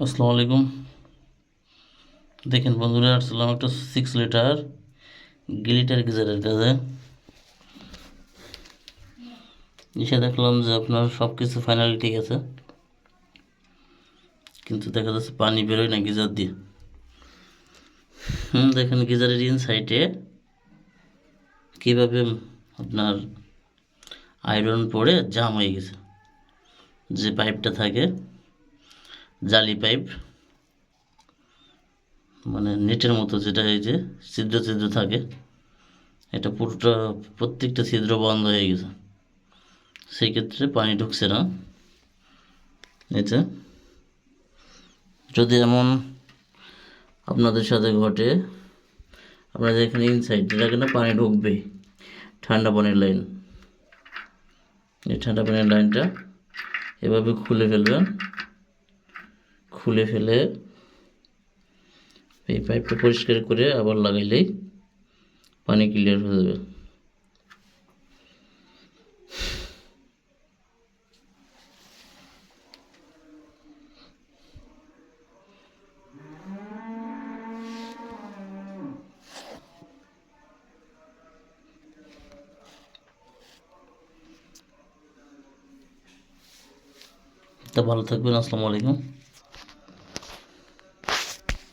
আসসালামু আলাইকুম। দেখেন বন্ধুরা, আসলাম একটা সিক্স লিটার গিলিটার গিজারের কাছে এসে দেখলাম যে আপনার সব কিছু ফাইনালি ঠিক আছে। কিন্তু দেখা যাচ্ছে পানি বেরোয় না গিজার দিয়ে। হুম, দেখেন গিজারের ইন সাইডে কীভাবে আপনার আয়রন পড়ে জাম হয়ে গেছে। যে পাইপটা থাকে জালি পাইপ। মানে নেটের মতো যেটা এই যে ছিদ্র ছিদ্র থাকে, এটা পুরোটা, প্রত্যেকটা ছিদ্র বন্ধ হয়ে গেছে। সেই ক্ষেত্রে পানি ঢুকছে না। এতে যদি এমন আপনাদের সাথে ঘটে আপনাদের এখানে ইনসাইড যেটা কিনা পানি ঢুকবেই। ঠান্ডা পানির লাইন এই ঠান্ডা পানির লাইনটা এভাবে খুলে ফেলবেন। খুলে ফেলে এই পাইপটা পরিষ্কার করে আবার লাগাইলেই পানি ক্লিয়ার হয়ে যাবে। তা ভালো থাকবেন, আসসালামু আলাইকুম।